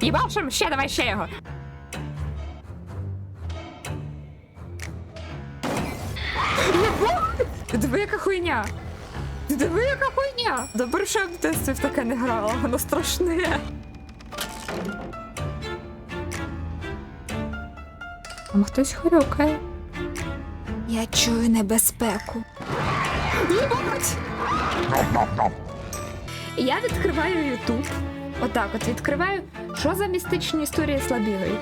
Їбашим, ще давай ще його. Диви, яка хуйня. Диви, яка хуйня. Добре, що я в дитинстві в таке не грала, воно страшне. Там хтось хрюкає. Я чую небезпеку. Їбать! Я відкриваю Ютуб. Отак от відкриваю. Що за містичні історії слабігої?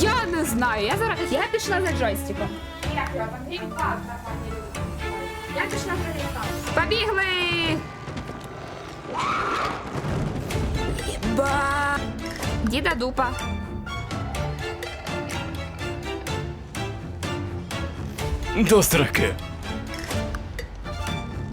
Я не знаю. Я зараз. Я пішла за джойстиком. Я пішла за грінкард. Побігли! Ба! Діда дупа. До строки.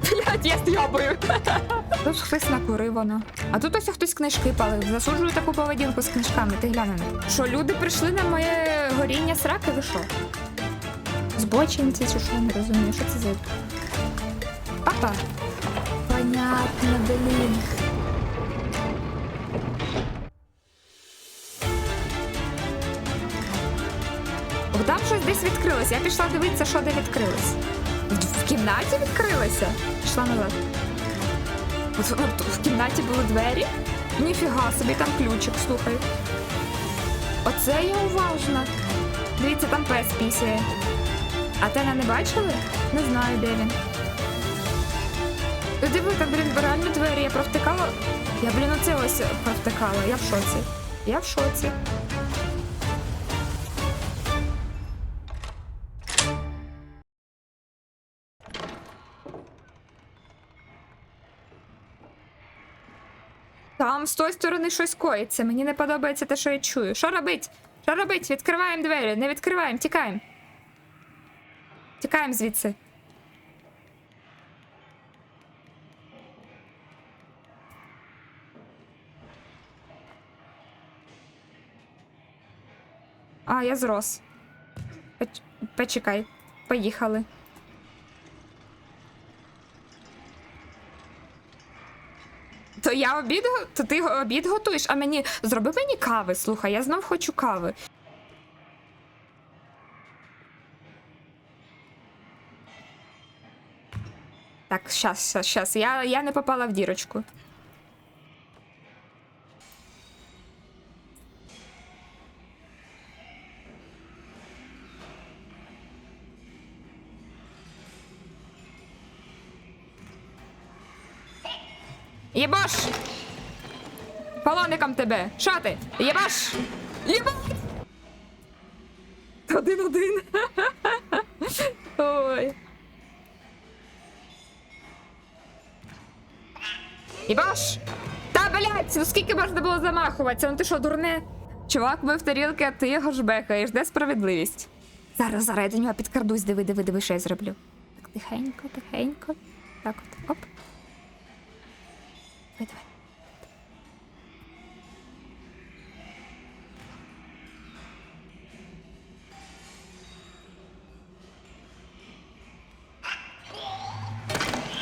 Блять, я з'ябую. Тут хтось накурив воно. А тут ось хтось книжки палив. Засуджую таку поведінку з книжками. Ти них. Що люди прийшли на моє горіння сраки, ви що? Збочинці чи що, не розумію, що це за. Опа. Понятно, блін. Там щось десь відкрилось. Я пішла дивитися, що де відкрилось. В кімнаті відкрилося? Пішла назад. В кімнаті були двері? Ніфіга собі, там ключик, слухай. Оце я уважна. Дивіться, там пес пісяє. А теня не бачили? Не знаю, де він. Ти диви, там, блін, реально двері, я провтикала. Я, блін, оце ось провтикала. Я в шоці. Я в шоці. Там з тої сторони щось коїться. Мені не подобається те, що я чую. Що робить? Що робить? Відкриваємо двері. Не відкриваємо, тікаємо. Тікаємо звідси. А, я зрос. Поч- Почекай. Поїхали. То я обід, то ти обід готуєш, а мені зроби мені кави, слухай, я знов хочу кави. Так, щас, щас, щас. Я, я не попала в дірочку. Єбаш! Полоником тебе! Що ти? Єбаш! Єбаш! Один-один. Ой. Єбаш! Та блять, ну скільки можна було замахуватися? Ну ти що, дурне? Чувак бив тарілки, а ти його жбекаєш. Де справедливість? Зараз, зараз я до нього підкрадусь, диви, диви, диви, що я зроблю. Так, тихенько, тихенько. Так от, оп.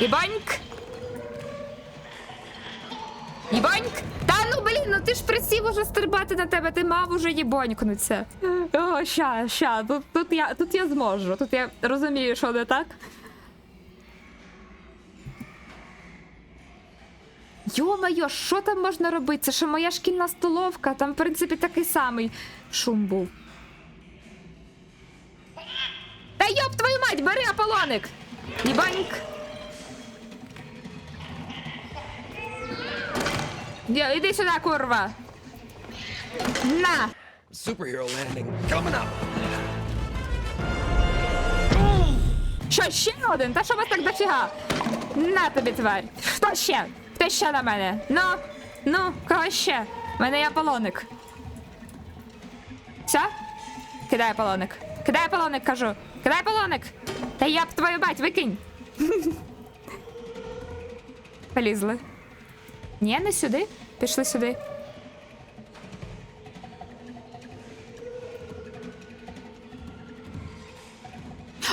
Єбаньк! Єбаньк! Та ну блін, ну ти ж присів уже стрибати на тебе, ти мав уже їбонькнуться. О, ща, ща, тут, тут, я, тут я зможу, тут я розумію, що не так. Йо-моє, що там можна робити? Це ще моя шкільна столовка, там, в принципі, такий самий шум був. Та йоп твою мать, бери Аполлоник! Єбаньк! Йо, іди сюди, курва! На! Superhero landing coming up. Що, ще один? Та що вас так дофіга? На тобі, тварь! Хто ще? Хто ще на мене? Ну, ну, кого ще? У мене є полоник. Все? Кидай полоник. Кидай полоник, кажу. Кидай полоник! Та я б твою бать, викинь! Полізли. Ні, не сюди. Пішли сюди.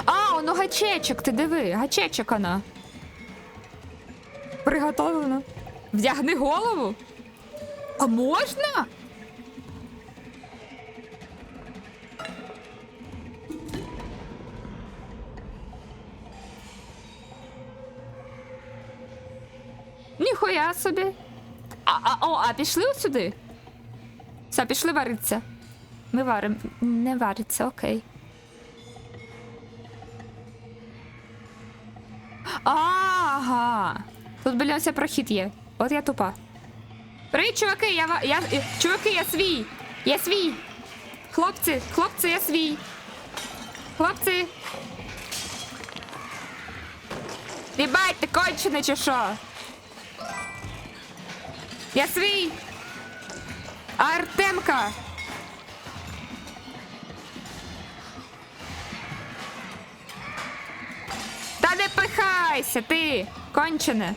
А, воно гачечок, ти диви, гачечок вона. Приготовлено. Вдягни голову. А можна? Ніхуя собі. А, о, а пішли от сюди? Все, пішли варитися. Ми варимо. Не вариться, окей. Ага. Тут, блін, ось прохід є. От я тупа. Привіт, чуваки, я, я чуваки, я свій. Я свій. Хлопці, хлопці, я свій. Хлопці. Єбать, ти кончений чи що? Я свій. Артемка. Та не пихайся, ти, кончене.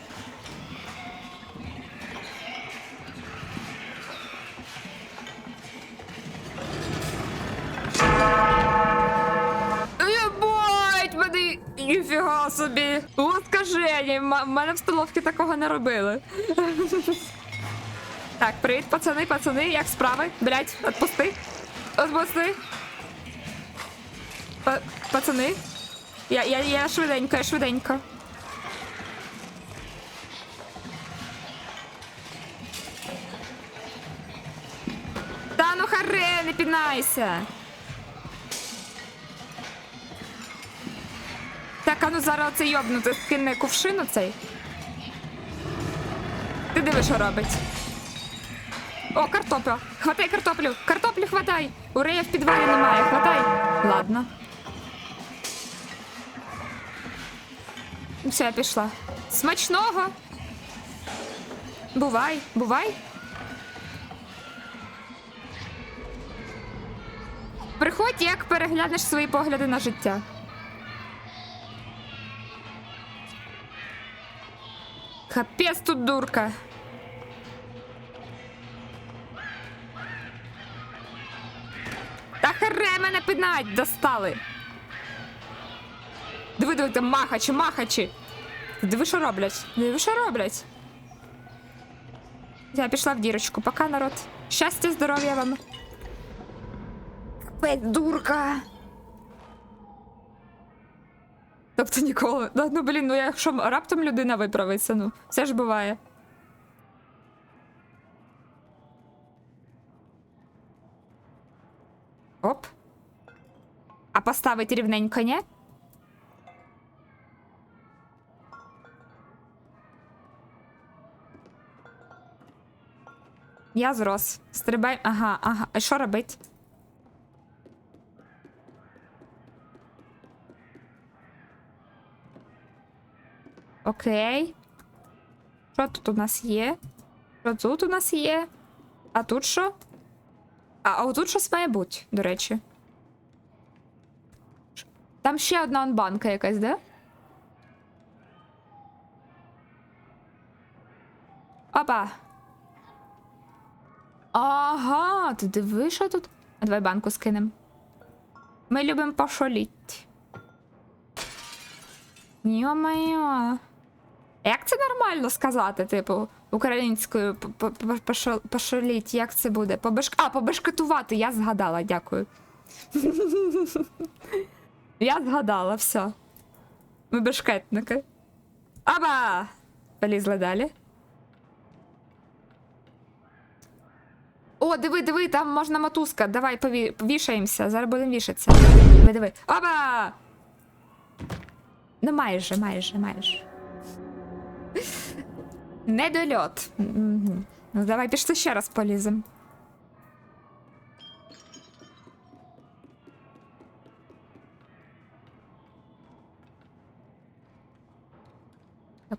Ніфіга собі. От скажені, в мене в столовці такого не робили. Так, привіт, пацани, пацани, як справи? Блять, отпусти. Отпусти. Па- пацани. Я, я, я швиденько, я швиденько. Та ну харе, не пінайся. Так, а ну зараз оцей йобнути скине кувшин оцей. Ти диви, що робить. О, картопля. Хватай картоплю. Картоплю хватай. Урея в підвалі немає. Хватай. Ладно. Все, я пішла. Смачного. Бувай, бувай. Приходь, як переглянеш свої погляди на життя. Капець тут дурка. Пинать достали. Диви, диви, там махачі, махачі. Диви, що роблять. Диви, що роблять. Я пішла в дірочку. Пока, народ. Щастя, здоров'я вам. Капець, дурка. Тобто ніколи. Ну, ну блін, ну якщо раптом людина виправиться, ну, все ж буває. Оп. А поставить рівненько, ні? Я зрос. Стрибай. Ага, ага. А що робить? Окей. Що тут у нас є? Що тут у нас є? А тут що? А, а отут щось має бути, до речі. Там ще одна он банка якась, да? Опа. Ага, ти диви, що тут? Давай банку скинем. Ми любимо пошоліть. Йо-моє. Як це нормально сказати, типу, українською пошоліть, як це буде? Побешк... А, побешкетувати, я згадала, дякую. Я згадала, все. Ми бешкетники. Аба! Полізли далі. О, диви, диви, там можна мотузка. Давай пові... вішаємося. Зараз будемо вішатися. Диви, диви. Оба! Ну, майже, майже, майже. Недольот. Ну, давай пішли ще раз поліземо.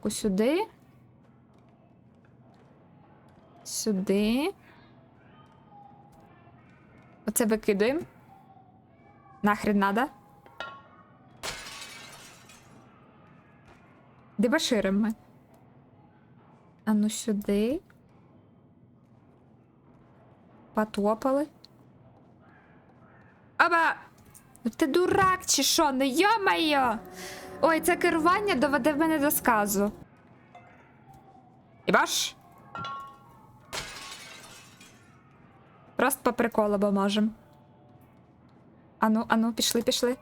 Так, сюди. Сюди. Оце викидуємо. Нахрен надо. Дебаширимо ми. А ну сюди. Потопали. Аба! Ну Ти дурак чи що? Ну йо-моє! Ой, це керування доведе мене до сказу. І баш? Просто по приколу, бо. Ану, ану, пішли, пішли.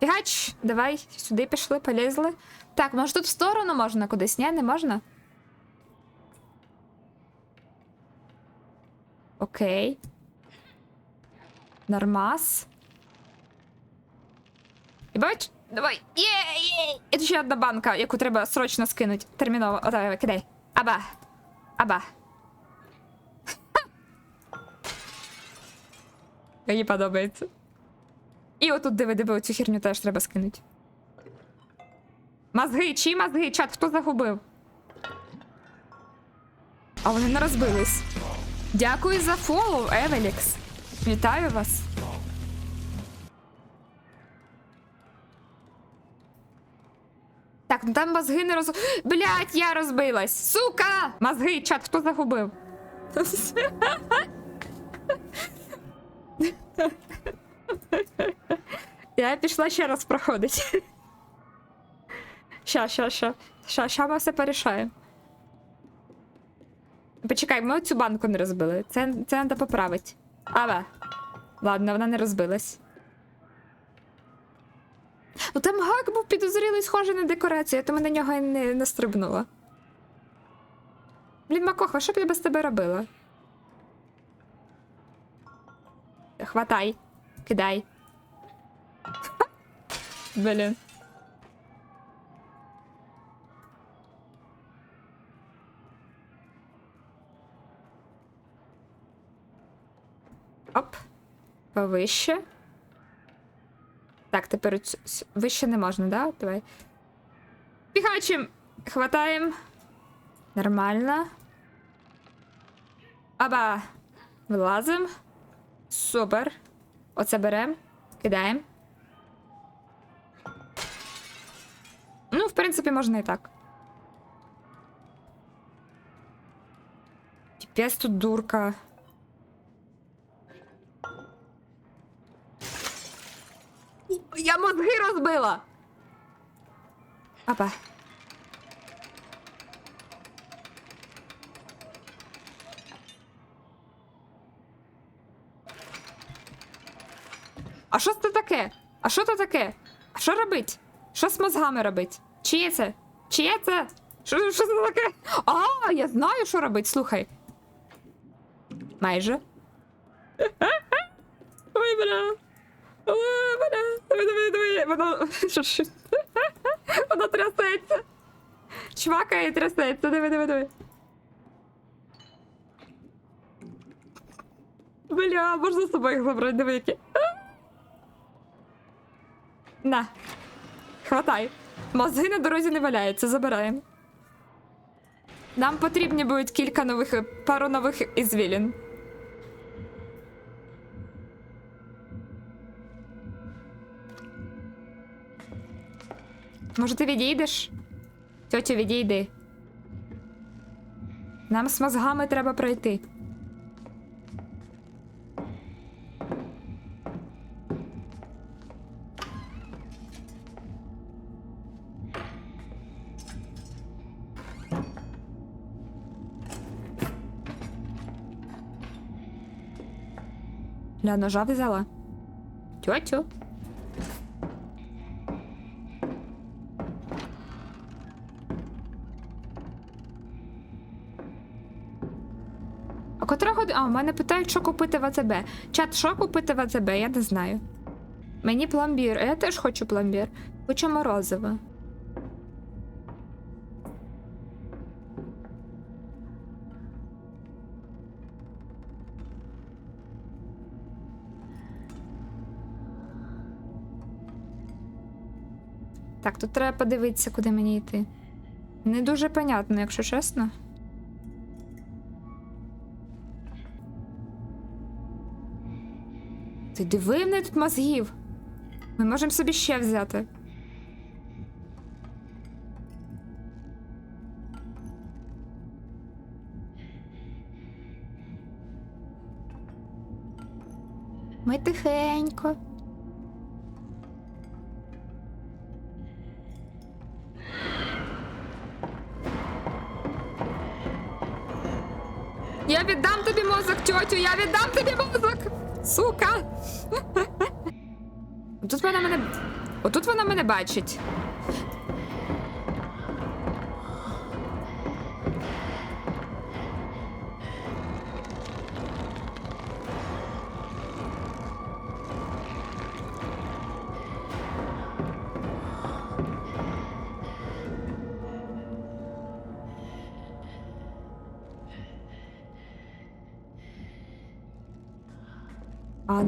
Фігач, давай, сюди пішли, полізли. Так, може тут в сторону можна кудись, ні, не можна? Окей. Нормас. І бач, давай. Є, є. І тут ще одна банка, яку треба срочно скинути. Терміново. О, давай, кидай. Аба. Аба. Мені подобається. І отут диви, диви, оцю херню теж треба скинути. Мозги, чиї мозги? Чат, хто загубив? А вони не розбились. Дякую за фоллоу, Евелікс. Вітаю вас. Так, ну там мозги не роз... Блять, я розбилась! Сука! Мозги, чат, хто загубив? Я пішла ще раз проходить. Ща, ща, ща. Ща, ща ми все порішаємо. Почекай, ми цю банку не розбили. Це, це треба поправити. Ава. Ладно, вона не розбилась. Ну там гак був підозрілий, схожий на декорацію, то ми на нього і не настрибнула. Блін, Макоха, що б я без тебе робила? Хватай. Кидай. Блін. Оп. Повище. Так, тепер вище не можна, да? Давай. Піхачим. Хватаємо. Нормально. Аба. Вилазим. Супер. Оце берем. Кидаємо. Ну, в принципі, можна і так. Піпець тут дурка. Я мозги розбила. Апа. А що це таке? А що це таке? А що робить? Що з мозгами робить? Чиє це? Чиє це? Що, що це таке? А, я знаю, що робить, слухай. Майже. Ой, бля. Диви, диви, диви. Воно. Що, трясеться. Чвакає і трясеться. Диви, диви, диви. Бля, можна з собою їх забрати, диви, які. На. Хватай. Мозги на дорозі не валяються, забираємо. Нам потрібні будуть кілька нових, пару нових ізвілін. Може, ти відійдеш? Тьотю, відійди. Нам з мозгами треба пройти. Ля, ножа взяла. Тьотю. А? А, у мене питають, що купити в АЦБ. Чат, що купити в АЦБ? Я не знаю. Мені пломбір. Я теж хочу пломбір. Хочу морозиво. Так, тут треба подивитися, куди мені йти. Не дуже понятно, якщо чесно. Ти диви в тут мозгів. Ми можемо собі ще взяти. Ми тихенько. Я віддам тобі мозок, тьотю, я віддам тобі мозок! Сука! Отут вона мене. Отут вона мене бачить.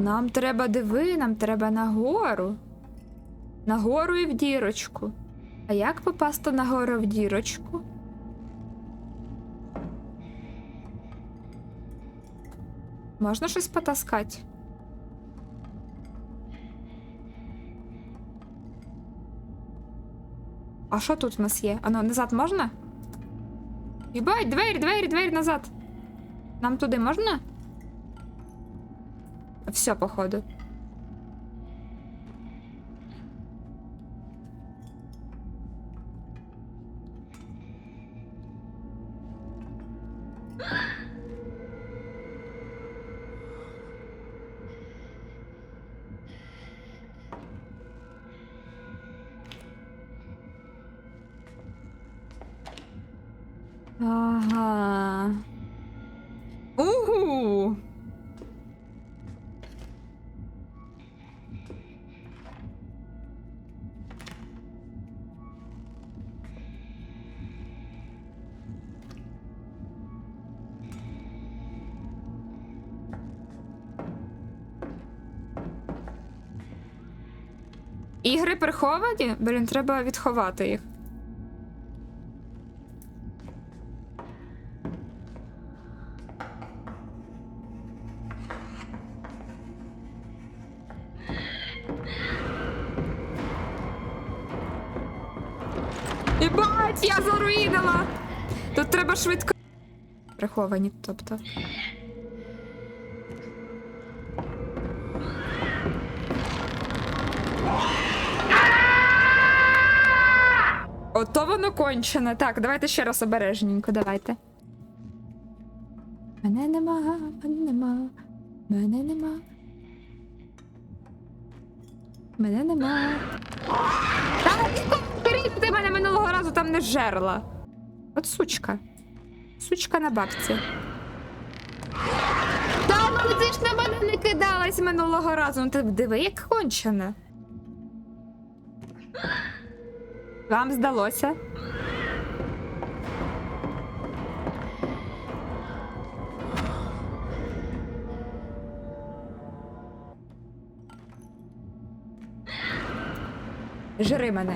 Нам треба диви, нам треба нагору. Нагору і в дірочку. А як попасти нагору в дірочку? Можна щось потаскати? А що тут у нас є? Ано, назад можна? Єбать, двері, двері, двері назад. Нам туди можна? Все, походу. Ага. Ігри приховані? Блін, треба відховати їх. Єбать, я заруїнила! Тут треба швидко. Приховані, тобто. Ото воно кончене. Так, давайте ще раз обережненько, давайте. Мене нема, мене нема, мене нема. Мене нема. Та ти мене минулого разу там не жерла. От сучка. Сучка на бабці. Та ну ти ж на мене не кидалась минулого разу. Ну ти диви, як кончена. Вам здалося? Жри мене.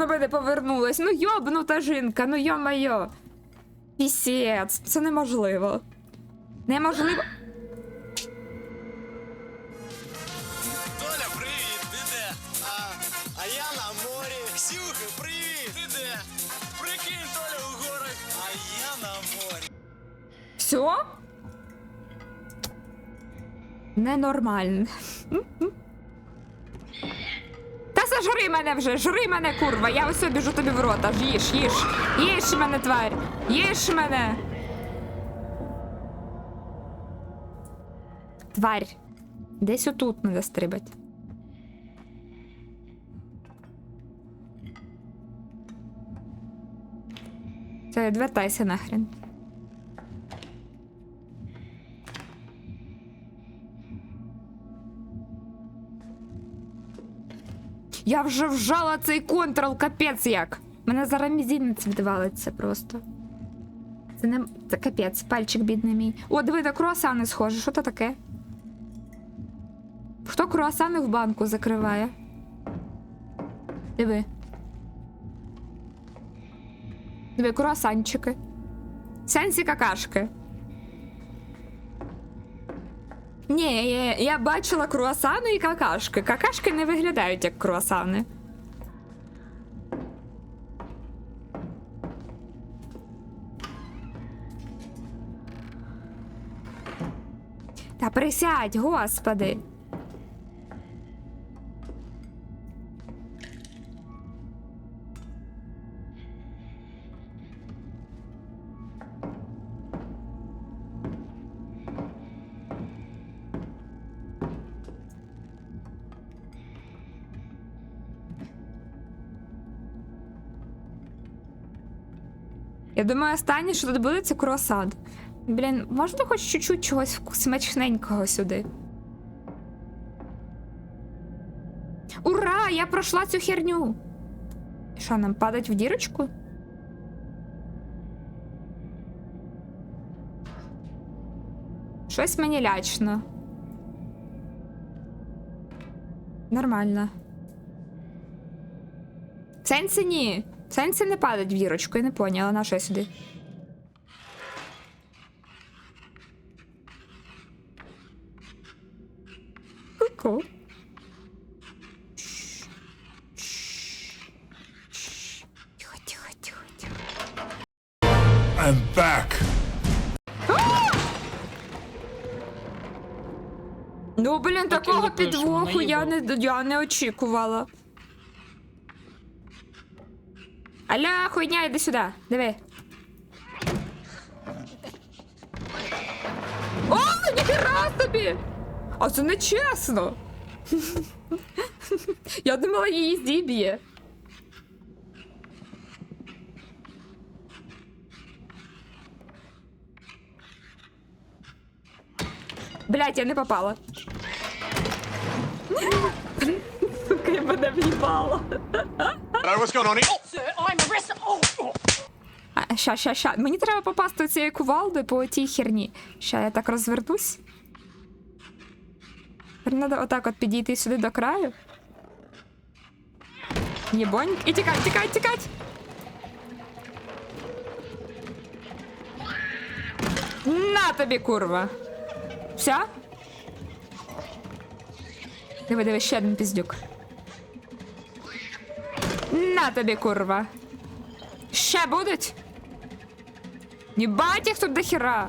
На мене повернулась. Ну йобнута жінка, ну йо-майо. Пісєць, це неможливо. Неможливо. Толя, привіт, ти де? А, а я на морі. Ксюха, привіт, ти де? Прикинь, Толя у горах, а я на морі. Все? Ненормально. Мене вже, жри мене, курва. Я ось біжу тобі в рота. Ж Їж, їж. Їж мене, тварь. Їж мене. Тварь. Десь отут треба стрибати. Це відвертайся нахрен. Я вже вжала цей контрол, капець як. Мене зараз мізинець відвалиться просто. Це не. Це капець, пальчик бідний мій. О, диви, на круасани схоже. Що то таке? Хто круасани в банку закриває? Диви. Диви, круасанчики. Сенсі какашки. Ні, я, я бачила круасани і какашки. Какашки не виглядають як круасани. Та присядь, господи. Думаю, останнє, що тут буде, це круасан. Блін, можна хоч чуть-чуть чогось смачненького сюди? Ура! Я пройшла цю херню. Що, нам падать в дірочку? Щось мені лячно. Нормально. В сенсі ні. В сенсі не падать в дірочку, я не поняла, на що я сюди. Ку-ку. Тихо, тихо, тихо, тихо. I'm back. Ну, блін, такого підвоху я не, я не очікувала. Аля, хуйня, іди сюди. Диви. О, ніхера собі! А це не чесно. Я думала, її зіб'є. Блять, я не попала. Сука, я мене в'їбала. what's going on here? Sir, I'm arrested. Oh, oh. А, ща, ща, ща. Мені треба попасти цією кувалдою по тій херні. Ща я так розвернусь. Тепер Треба отак от підійти сюди до краю. Єбонь. І тікать, тікать, тікать. На тобі, курва. Все? Диви, диви, ще один піздюк. На тобі, курва. Ще будуть? Єбать їх тут до хера.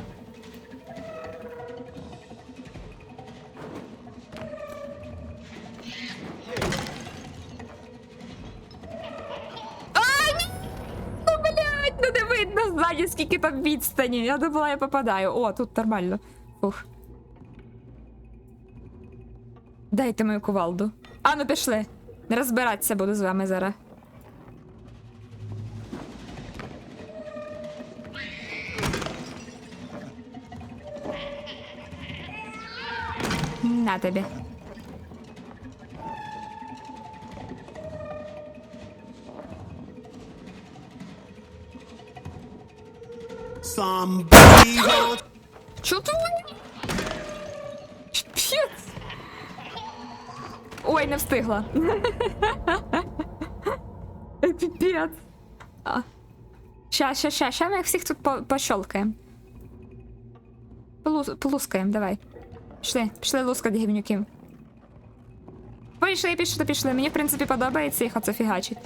А! Ну, ну ззаді, скільки там відстані. Я думала, я попадаю. О, тут нормально. Фух. Дайте мою кувалду. А ну пішли. Не розбиратися буду з вами зараз. На тобі. Somebody hold Чого ти мені? Піпець. Ой, не встигла. Ой, Піпець. А. Ща, ща, ща, ща ми їх всіх тут по пощолкаємо. Полус, полускаємо, давай. Пішли, пішли лускати гівнюків. Пішли, пішли, пішли. Мені, в принципі, подобається їх оце фігачить.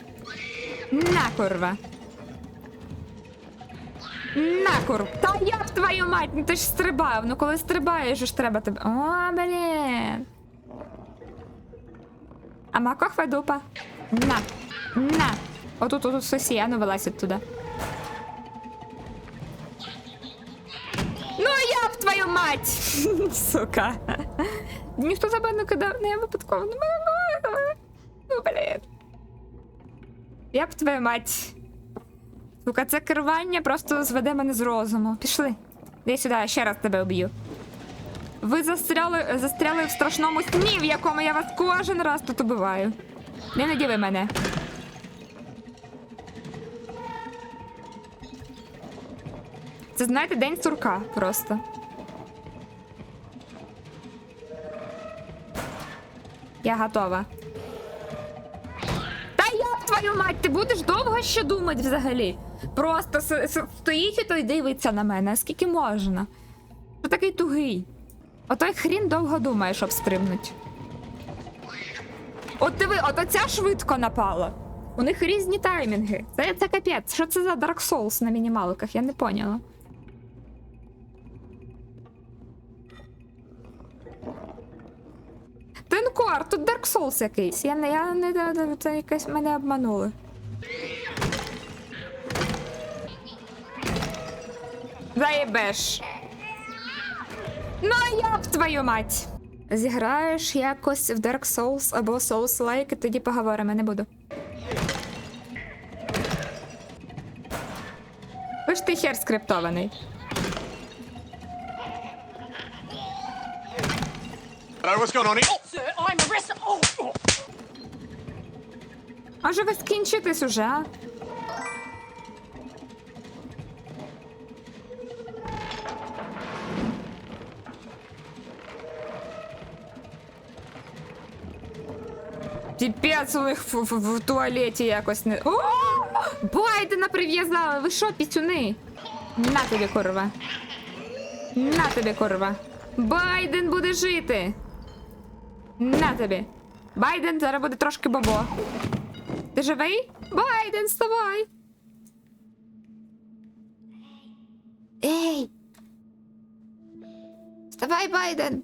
На, курва. На, кур. Та я б твою мать, ну ти ж стрибав. Ну коли стрибаєш, ж треба тебе. О, блін. А макохва дупа. На. На. Отут, отут сосі, а ну вилазь оттуда. Б твою мать! Сука. Ніхто тебе не кидав, не я випадково. Ну, Ну, блін. Я б твою мать. Сука, це керування просто зведе мене з розуму. Пішли. Іди сюди, я ще раз тебе уб'ю. Ви застряли, застряли в страшному сні, в якому я вас кожен раз тут убиваю. Не надіви мене. Це знаєте, день сурка просто. Я готова. Та я твою мать, ти будеш довго ще думати взагалі. Просто стоїть і той дивиться на мене, скільки можна. Ти такий тугий. Отой хрін довго думає, щоб стрибнуть. От диви, от оця швидко напала. У них різні таймінги. Це, це капець. Що це за Dark Souls на мінімалках? Я не поняла. Тинкор, тут Dark Souls якийсь. Я не, я не, це якесь мене обманули. Заєбеш. Ну, я б твою мать. Зіграєш якось в Dark Souls або Souls-like, тоді поговоримо, не буду. Ви ж ти хер скриптований. I'm arrested. Oh, oh. Може ви скінчитесь уже, а? Піпець у них в, в, в туалеті якось не. О! Байдена прив'язали! Ви що, пісюни? На тобі, курва. На тобі, курва. Байден буде жити. На тобі. Байден зараз буде трошки бобо. Ти живий? Байден, вставай! Ей! Вставай, Байден!